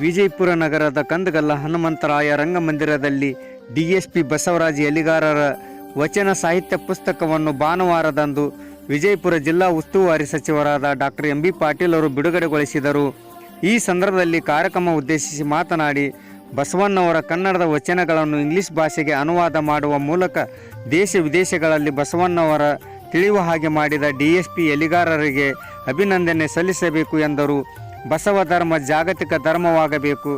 ವಿಜಯಪುರ ನಗರದ ಕಂದಗಲ್ಲ ಹನುಮಂತರಾಯ ರಂಗಮಂದಿರದಲ್ಲಿ ಡಿಎಸ್ಪಿ ಬಸವರಾಜ ಎಲಿಗಾರರ ವಚನ ಸಾಹಿತ್ಯ ಪುಸ್ತಕವನ್ನು ಭಾನುವಾರದಂದು ವಿಜಯಪುರ ಜಿಲ್ಲಾ ಉಸ್ತುವಾರಿ ಸಚಿವರಾದ ಡಾಕ್ಟರ್ ಎಂ ಬಿ ಪಾಟೀಲ್ ಅವರು ಬಿಡುಗಡೆಗೊಳಿಸಿದರು. ಈ ಸಂದರ್ಭದಲ್ಲಿ ಕಾರ್ಯಕ್ರಮ ಉದ್ದೇಶಿಸಿ ಮಾತನಾಡಿ, ಬಸವಣ್ಣವರ ಕನ್ನಡದ ವಚನಗಳನ್ನು ಇಂಗ್ಲಿಷ್ ಭಾಷೆಗೆ ಅನುವಾದ ಮಾಡುವ ಮೂಲಕ ದೇಶ ವಿದೇಶಗಳಲ್ಲಿ ಬಸವಣ್ಣವರ ತಿಳಿಯುವ ಹಾಗೆ ಮಾಡಿದ ಡಿಎಸ್ಪಿ ಎಲಿಗಾರರಿಗೆ ಅಭಿನಂದನೆ ಸಲ್ಲಿಸಬೇಕು ಎಂದರು. ಬಸವ ಧರ್ಮ ಜಾಗತಿಕ ಧರ್ಮವಾಗಬೇಕು,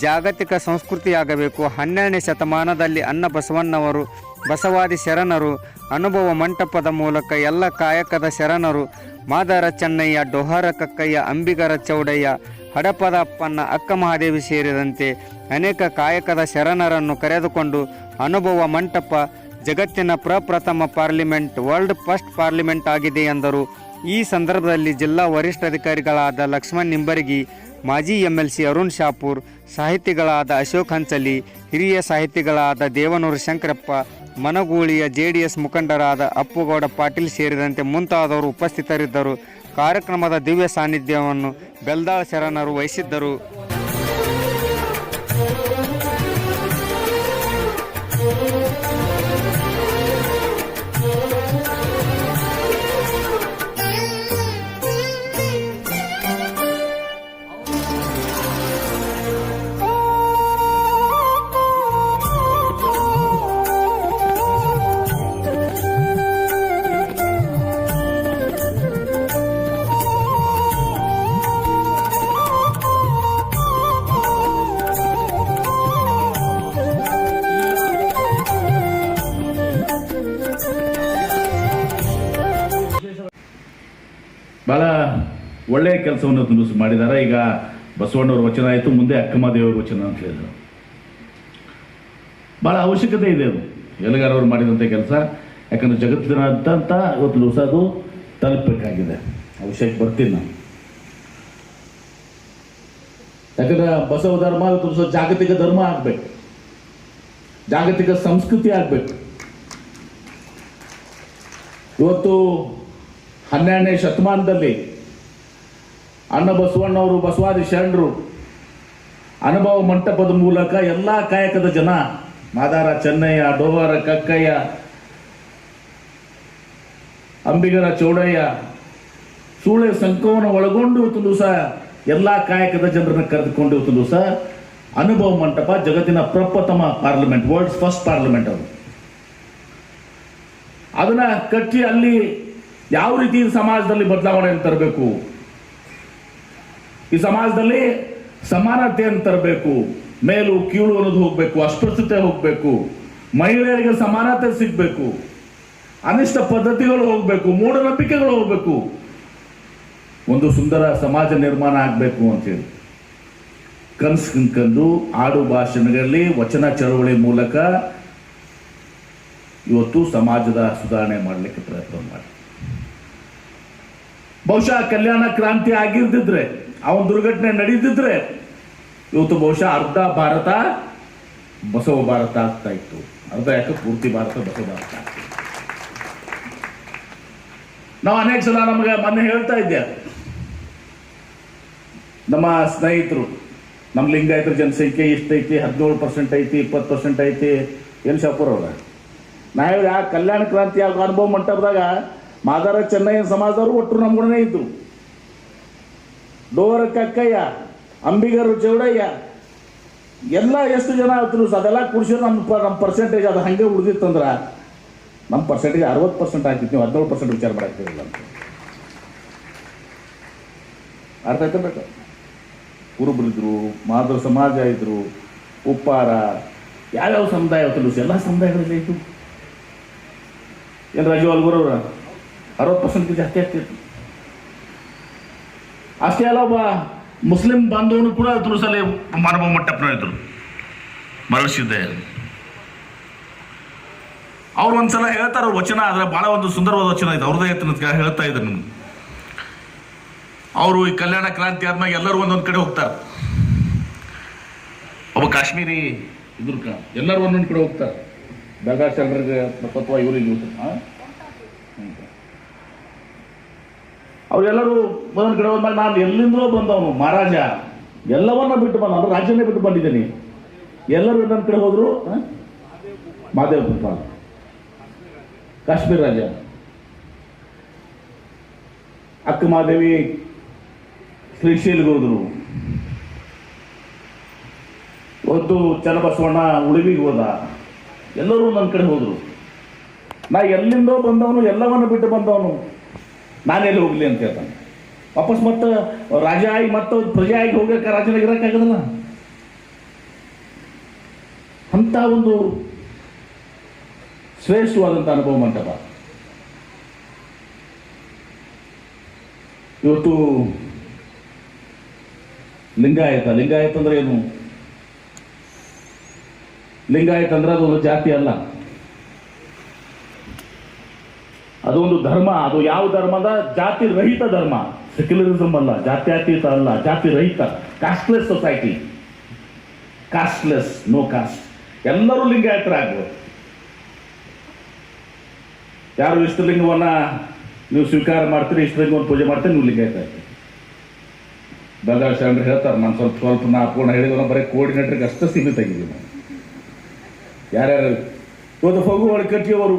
ಜಾಗತಿಕ ಸಂಸ್ಕೃತಿಯಾಗಬೇಕು. ಹನ್ನೆರಡನೇ ಶತಮಾನದಲ್ಲಿ ಅನ್ನ ಬಸವಣ್ಣವರು, ಬಸವಾದಿ ಶರಣರು, ಅನುಭವ ಮಂಟಪದ ಮೂಲಕ ಎಲ್ಲ ಕಾಯಕದ ಶರಣರು, ಮಾದರ ಚೆನ್ನಯ್ಯ, ಡೊಹಾರ ಕಕ್ಕಯ್ಯ, ಅಂಬಿಗರ ಚೌಡಯ್ಯ, ಹಡಪದ ಅಪ್ಪಣ್ಣ ಅಕ್ಕ ಮಹಾದೇವಿ ಸೇರಿದಂತೆ ಅನೇಕ ಕಾಯಕದ ಶರಣರನ್ನು ಕರೆದುಕೊಂಡು ಅನುಭವ ಮಂಟಪ ಜಗತ್ತಿನ ಪ್ರಪ್ರಥಮ ಪಾರ್ಲಿಮೆಂಟ್, ವರ್ಲ್ಡ್ ಫಸ್ಟ್ ಪಾರ್ಲಿಮೆಂಟ್ ಆಗಿದೆ ಎಂದರು. ಈ ಸಂದರ್ಭದಲ್ಲಿ ಜಿಲ್ಲಾ ವರಿಷ್ಠಾಧಿಕಾರಿಗಳಾದ ಲಕ್ಷ್ಮಣ್ ನಿಂಬರ್ಗಿ, ಮಾಜಿ ಎಂಎಲ್ಸಿ ಅರುಣ್ ಶಾಪೂರ್, ಸಾಹಿತಿಗಳಾದ ಅಶೋಕ್ ಹಂಚಲಿ, ಹಿರಿಯ ಸಾಹಿತಿಗಳಾದ ದೇವನೂರು ಶಂಕರಪ್ಪ, ಮನಗೂಳಿಯ ಜೆಡಿಎಸ್ ಮುಖಂಡರಾದ ಅಪ್ಪುಗೌಡ ಪಾಟೀಲ್ ಸೇರಿದಂತೆ ಮುಂತಾದವರು ಉಪಸ್ಥಿತರಿದ್ದರು. ಕಾರ್ಯಕ್ರಮದ ದಿವ್ಯ ಸಾನ್ನಿಧ್ಯವನ್ನು ಬೆಲ್ದಾಳ್ ಶರಣರು ವಹಿಸಿದ್ದರು. ಒಳ್ಳೆಯ ಕೆಲಸವನ್ನು ತುಲಸು ಮಾಡಿದ್ದಾರೆ ಈಗ ಬಸವಣ್ಣವ್ರ ವಚನ ಆಯಿತು, ಮುಂದೆ ಅಕ್ಕಮಹಾದೇವರ ವಚನ ಅಂತ ಹೇಳಿದರು. ಭಾಳ ಅವಶ್ಯಕತೆ ಇದೆ ಅದು. ಎಲಗಾರವ್ರು ಮಾಡಿದಂಥ ಕೆಲಸ. ಯಾಕಂದ್ರೆ ಜಗತ್ತಿನಾದ್ಯಂತ ಇವತ್ತು ದಿವಸ ಅದು ತಲುಪಬೇಕಾಗಿದೆ. ಆ ವಿಷಯಕ್ಕೆ ಬರ್ತೀನಿ ನಾನು. ಯಾಕಂದರೆ ಬಸವ ಧರ್ಮ ಇವತ್ತು ಜಾಗತಿಕ ಧರ್ಮ ಆಗಬೇಕು. ಜಾಗತಿಕ ಸಂಸ್ಕೃತಿ ಆಗಬೇಕು. ಇವತ್ತು ಹನ್ನೆರಡನೇ ಶತಮಾನದಲ್ಲಿ ಅಣ್ಣ ಬಸವಣ್ಣವರು, ಬಸವಾದಿ ಶರಣರು, ಅನುಭವ ಮಂಟಪದ ಮೂಲಕ ಎಲ್ಲ ಕಾಯಕದ ಜನ, ಮಾದಾರ ಚೆನ್ನಯ್ಯ, ಡೋವಾರ ಕಕ್ಕಯ್ಯ, ಅಂಬಿಗರ ಚೌಡಯ್ಯ, ಸೂಳೆ ಸಂಕವನ್ನು ಒಳಗೊಂಡು ಇವತ್ತು ದಿವಸ ಎಲ್ಲ ಕಾಯಕದ ಜನರನ್ನ ಕರೆದುಕೊಂಡು ಇವತ್ತು ದಿವಸ ಅನುಭವ ಮಂಟಪ ಜಗತ್ತಿನ ಪ್ರಪ್ರಥಮ ಪಾರ್ಲಿಮೆಂಟ್ ವರ್ಲ್ಡ್ಸ್ ಫಸ್ಟ್ ಪಾರ್ಲಿಮೆಂಟ್ ಅದು. ಅದನ್ನ ಕಟ್ಟಿ ಅಲ್ಲಿ ಯಾವ ರೀತಿ ಸಮಾಜದಲ್ಲಿ ಬದಲಾವಣೆಯನ್ನು ತರಬೇಕು? ಈ ಸಮಾಜದಲ್ಲಿ ಸಮಾನತೆಯನ್ನು ತರಬೇಕು, ಮೇಲು ಕೀಳು ಅನ್ನೋದು ಹೋಗಬೇಕು, ಅಸ್ಪೃಶ್ಯತೆ ಹೋಗಬೇಕು, ಮಹಿಳೆಯರಿಗೆ ಸಮಾನತೆ ಸಿಗಬೇಕು, ಅನಿಷ್ಟ ಪದ್ಧತಿಗಳು ಹೋಗಬೇಕು, ಮೂಢನಂಬಿಕೆಗಳು ಹೋಗಬೇಕು. ಒಂದು ಸುಂದರ ಸಮಾಜ ನಿರ್ಮಾಣ ಆಗಬೇಕು ಅಂತೇಳಿ ಕನಸು ಕನ್ಕಂಡು ಆಡು ಭಾಷಣಗಳಲ್ಲಿ ವಚನ ಚಳವಳಿ ಮೂಲಕ ಇವತ್ತು ಸಮಾಜದ ಸುಧಾರಣೆ ಮಾಡಲಿಕ್ಕೆ ಪ್ರಯತ್ನ ಮಾಡಿ. ಬಹುಶಃ ಕಲ್ಯಾಣ ಕ್ರಾಂತಿ ಆಗಿರ್ದಿದ್ರೆ ಒಂದು ದುರ್ಘಟನೆ ನಡೀತಿದ್ರೆ ಇವತ್ತು ಬಹುಶಃ ಅರ್ಧ ಭಾರತ ಬಸವ ಭಾರತ ಆಗ್ತಾ ಇತ್ತು. ಅರ್ಧ ಯಾಕೆ? ಪೂರ್ತಿ ಭಾರತ ಬಸವ ಭಾರತ ನಾವು ಅನೇಕ ಸಲ ನಮಗೆ ಮೊನ್ನೆ ಹೇಳ್ತಾ ಇದ್ದೆ. ನಮ್ಮ ಸ್ನೇಹಿತರು, ನಮ್ಮ ಲಿಂಗಾಯತರ ಜನಸಂಖ್ಯೆ ಇಷ್ಟೈತಿ ಹದಿನೇಳು ಪರ್ಸೆಂಟ್ ಐತಿ, ಇಪ್ಪತ್ತು ಪರ್ಸೆಂಟ್ ಐತಿ. ಏನು ಶಾಪುರ್ ಅವ್ರ? ನಾ ಹೇಳಿ ಆ ಕಲ್ಯಾಣ ಕ್ರಾಂತಿ ಆಗ ಅನುಭವ ಮಂಟಪದಾಗ ಮಾದಾರ ಚೆನ್ನೈ ಸಮಾಜದವರು ಒಟ್ಟರು ನಮ್ಮ ಗುಣನೇ ಇದ್ರು ಡೋರ ಕಕ್ಕಯ್ಯ ಅಂಬಿಗರು ಚೌಡಯ್ಯ ಎಲ್ಲ ಎಷ್ಟು ಜನ ಆಯ್ತು ಅದೆಲ್ಲ ಕುಡಿಸಿದ್ರೆ ನಮ್ಮ ನಮ್ಮ ಪರ್ಸೆಂಟೇಜ್ ಅದು ಹಂಗೆ ಉಳಿದಿತ್ತಂದ್ರೆ ನಮ್ಮ ಪರ್ಸೆಂಟೇಜ್ ಅರವತ್ತು ಪರ್ಸೆಂಟ್ ಆಗ್ತಿತ್ತು. ನೀವು ಹದಿನೇಳು ಪರ್ಸೆಂಟ್ ವಿಚಾರ ಮಾಡಾಕ್ತಿರಲಿಲ್ಲ ಅಂತ. ಅರ್ಥ ಆಯ್ತು ಬೇಕು? ಕುರುಬರಿದ್ರು ಮಾದರ ಸಮಾಜ ಇದ್ರು, ಉಪ್ಪಾರ, ಯಾವ್ಯಾವ ಸಮುದಾಯ ಆಯ್ತು ಎಲ್ಲ ಸಮುದಾಯಗಳಲ್ಲಿ ಇತ್ತು ಏನು ರಾಜು ಅಲ್ಗುರವ್ರ ಅರವತ್ತು ಪರ್ಸೆಂಟ್ ಜಾಸ್ತಿ ಆಗ್ತಿತ್ತು. ಅಷ್ಟೇ ಅಲ್ಲ, ಒಬ್ಬ ಮುಸ್ಲಿಂ ಬಾಂಧವನು ಕೂಡ ತುರುಸಲ್ಲಿ ಮಾನವ ಮಟ್ಟಪ್ಪನ ಇದ್ರು ಮರಳಿಸಿದ್ದೆ. ಅವ್ರು ಒಂದ್ಸಲ ಹೇಳ್ತಾರ ವಚನ, ಆದ್ರೆ ಬಹಳ ಒಂದು ಸುಂದರವಾದ ವಚನ ಇದೆ. ಅವ್ರದ್ದೇ ಹೇಳ್ತೀನಿ ಹೇಳ್ತಾ ಇದ್ರು ನಿಮ್ಗೆ. ಅವರು ಈ ಕಲ್ಯಾಣ ಕ್ರಾಂತಿ ಎಲ್ಲರೂ ಒಂದೊಂದು ಕಡೆ ಹೋಗ್ತಾರೆ. ಒಬ್ಬ ಕಾಶ್ಮೀರಿ ಇದ್ರ ಎಲ್ಲರೂ ಒಂದೊಂದು ಕಡೆ ಹೋಗ್ತಾರೆ. ಬೆಳಗಾವಿ ಶರಣರಿಗೆ ಅಥವಾ ಇವರಿಗೆ ಅವರೆಲ್ಲರೂ ಒಂದೊಂದು ಕಡೆ ಹೋದ್ಮೇಲೆ ನಾನು ಎಲ್ಲಿಂದಲೋ ಬಂದವನು, ಮಹಾರಾಜ. ಎಲ್ಲವನ್ನ ಬಿಟ್ಟು ಬಂದ, ಅಂದ್ರೆ ರಾಜ್ಯನೇ ಬಿಟ್ಟು ಬಂದಿದ್ದೀನಿ. ಎಲ್ಲರೂ ನನ್ನ ಕಡೆ ಹೋದ್ರು? ಮಹಾದೇವ್ ಭೂಪಾಲ್. ಕಾಶ್ಮೀರ ರಾಜ ಅಕ್ಕ ಮಹಾದೇವಿ ಶ್ರೀಶೈಲಿಗೆ ಹೋದ್ರು ಒಂದು ಚನ್ನಬಸವಣ್ಣ ಉಳಿವಿಗೆ ಹೋದ. ಎಲ್ಲರೂ ನನ್ನ ಕಡೆ ಹೋದ್ರು. ನಾ ಎಲ್ಲಿಂದೋ ಬಂದವನು, ಎಲ್ಲವನ್ನು ಬಿಟ್ಟು ಬಂದವನು. ನಾನೆಲ್ಲಿ ಹೋಗ್ಲಿ ಅಂತ ಹೇಳ್ತಾನೆ. ವಾಪಸ್ ಮತ್ತೆ ರಾಜ ಆಗಿ ಮತ್ತೆ ಪ್ರಜೆ ಆಗಿ ಹೋಗಕ್ಕೆ ರಾಜನಾಗ ಇರೋಕ್ಕಾಗದಲ್ಲ ಅಂತ ಒಂದು ಶ್ರೇಷ್ಠವಾದಂಥ ಅನುಭವ ಮಂಟಪ. ಇವತ್ತು ಲಿಂಗಾಯತ ಲಿಂಗಾಯತ ಅಂದ್ರೆ ಏನು? ಲಿಂಗಾಯತ ಅಂದ್ರೆ ಅದೊಂದು ಜಾತಿ ಅಲ್ಲ. ಅದೊಂದು ಧರ್ಮ, ಅದು ಯಾವ ಧರ್ಮದ? ಜಾತಿ ರಹಿತ ಧರ್ಮ. ಸೆಕ್ಯುಲರಿಸಮ್ ಅಲ್ಲ, ಜಾತ್ಯತೀತ ಅಲ್ಲ, ಜಾತಿ ರಹಿತ. Casteless society casteless no caste ಎಲ್ಲರೂ ಲಿಂಗಾಯತರಾಗ್ಬೋದು. ಯಾರು ಇಷ್ಟಲಿಂಗವನ್ನ ನೀವು ಸ್ವೀಕಾರ ಮಾಡ್ತೀರಿ, ಇಷ್ಟಲಿಂಗವನ್ನು ಪೂಜೆ ಮಾಡ್ತೀರಿ, ನೀವು ಲಿಂಗಾಯತ ಆಗ್ತೀರಿ ಬಂಗಾಳ ಶರಣರು ಹೇಳ್ತಾರೆ, ನಾನು ಸ್ವಲ್ಪ ಸ್ವಲ್ಪ ನಾ ಪೂರ್ಣ ಹೇಳಿದ್ರು ಬರೀ ಕೋಆರ್ಡಿನೇಟರ್ಗೆ ಅಷ್ಟೇ ಸೀಮಿತ ಆಗಿದ್ದೀವಿ ನಾನು ಯಾರ್ಯಾರು? ಇವತ್ತು ಫಗು ಒಳಕಟ್ಟಿಯವರು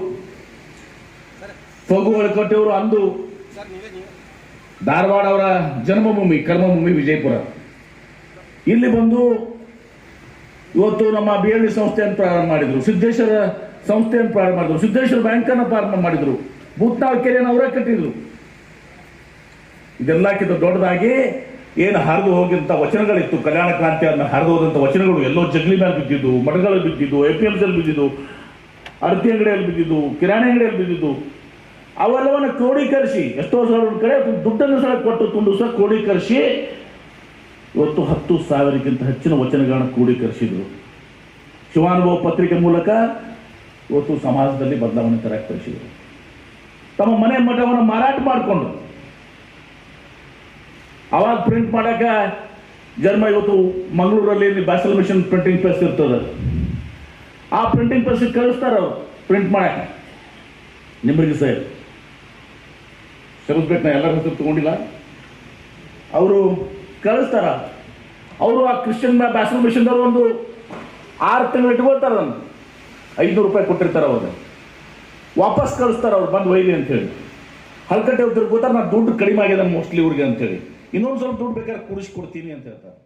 ಫಗು ಕೊಟ್ಟವರು ಅಂದು ಧಾರವಾಡ ಅವರ ಜನ್ಮಭೂಮಿ, ಕರ್ಮಭೂಮಿ ವಿಜಯಪುರ. ಇಲ್ಲಿ ಬಂದು ಇವತ್ತು ನಮ್ಮ ಬಿ ಎಲ್ ಸಂಸ್ಥೆಯನ್ನು ಪ್ರಾರಂಭ ಮಾಡಿದ್ರು. ಸಿದ್ದೇಶ್ವರ ಸಂಸ್ಥೆಯನ್ನು ಪ್ರಾರಂಭ ಮಾಡಿದ್ರು. ಸಿದ್ದೇಶ್ವರ ಬ್ಯಾಂಕನ್ನು ಪ್ರಾರಂಭ ಮಾಡಿದ್ರು. ಭೂತ್ನಾಳ್ ಕೆರೆಯನ್ನು ಅವರೇ ಕಟ್ಟಿದ್ರು. ಇದೆಲ್ಲಕ್ಕಿಂತ ದೊಡ್ಡದಾಗಿ ಏನು ಹರಿದು ಹೋಗಿಂತ ವಚನಗಳಿತ್ತು. ಕಲ್ಯಾಣ ಕ್ರಾಂತಿಯನ್ನು ಹರಿದು ಹೋದಂಥ ವಚನಗಳು ಎಲ್ಲೋ ಜಗ್ಲಿ ಮೇಲೆ ಬಿದ್ದಿದ್ದು ಮಡಗಳಲ್ಲಿ ಬಿದ್ದಿದ್ದು ಎ ಪಿ ಬಿದ್ದಿದ್ದು, ಅರ್ತಿ ಅಂಗಡಿಯಲ್ಲಿ ಬಿದ್ದಿದ್ದು, ಕಿರಾಣಿ ಅಂಗಡಿಯಲ್ಲಿ ಬಿದ್ದಿದ್ದು. ಅವೆಲ್ಲವನ್ನು ಕ್ರೋಢೀಕರಿಸಿ, ಎಷ್ಟೋ ಸಾವಿರ ಕಡೆ ದುಡ್ಡನ್ನು ಸಹ ಕೊಟ್ಟು ತುಂಡು ಸಹ ಕ್ರೋಢೀಕರಿಸಿ, ಇವತ್ತು ಹತ್ತು ಸಾವಿರಕ್ಕಿಂತ ಹೆಚ್ಚಿನ ವಚನಗಳನ್ನು ಕ್ರೋಢೀಕರಿಸಿದ್ರು. ಶಿವಾನುಭವ ಪತ್ರಿಕೆ ಮೂಲಕ ಇವತ್ತು ಸಮಾಜದಲ್ಲಿ ಬದಲಾವಣೆ ತರಕ್ಕೆ ಕಳಿಸಿದರು ತಮ್ಮ ಮನೆ ಮಠವನ್ನು ಮಾರಾಟ ಮಾಡಿಕೊಂಡ್ರು ಅವಾಗ ಪ್ರಿಂಟ್ ಮಾಡಕ್ಕೆ ಜನ್ಮ ಇವತ್ತು ಮಂಗಳೂರಲ್ಲಿ ಬ್ಯಾಸಲ್ ಮಿಷನ್ ಪ್ರಿಂಟಿಂಗ್ ಪ್ರೆಸ್ ಇರ್ತದೆ. ಆ ಪ್ರಿಂಟಿಂಗ್ ಪ್ರೆಸ್ಗೆ ಕಳಿಸ್ತಾರೆ ಅವರು ಪ್ರಿಂಟ್ ಮಾಡಕ್ಕೆ. ನಿಮಗೆ ಸರ್ ಕ್ಷಮಿಸ್ಬೇಕು ನಾ ಎಲ್ಲರ ಹೆಸರು ತಗೊಂಡಿಲ್ಲ. ಅವರು ಕಳಿಸ್ತಾರ ಅವರು ಆ ಕ್ರಿಶ್ಚಿಯನ್ ಬ್ಯಾಸಲ್ ಮಿಷನ್ದವ್ರು ಒಂದು ಆರು ತಿಂಗಳು ಇಟ್ಕೊಳ್ತಾರೆ ಅದನ್ನು. ಐದುನೂರು ರೂಪಾಯಿ ಕೊಟ್ಟಿರ್ತಾರೆ ಅವ್ರು. ವಾಪಸ್ ಕಳಿಸ್ತಾರೆ ಅವ್ರು, ಬಂದು ಒಯ್ಲಿ ಅಂತೇಳಿ ಹಲ್ಕಟ್ಟೆ ತಿರ್ಗೋತಾರೆ ನಾನು ದುಡ್ಡು ಕಡಿಮೆ ಆಗಿದೆ ಮೋಸ್ಟ್ಲಿ ಇವ್ರಿಗೆ ಅಂತೇಳಿ ಇನ್ನೊಂದು ಸ್ವಲ್ಪ ದುಡ್ಡು ಬೇಕಾದ್ರೆ ಕೂಡಿಸ್ಕೊಡ್ತೀನಿ ಅಂತ ಹೇಳ್ತಾರೆ.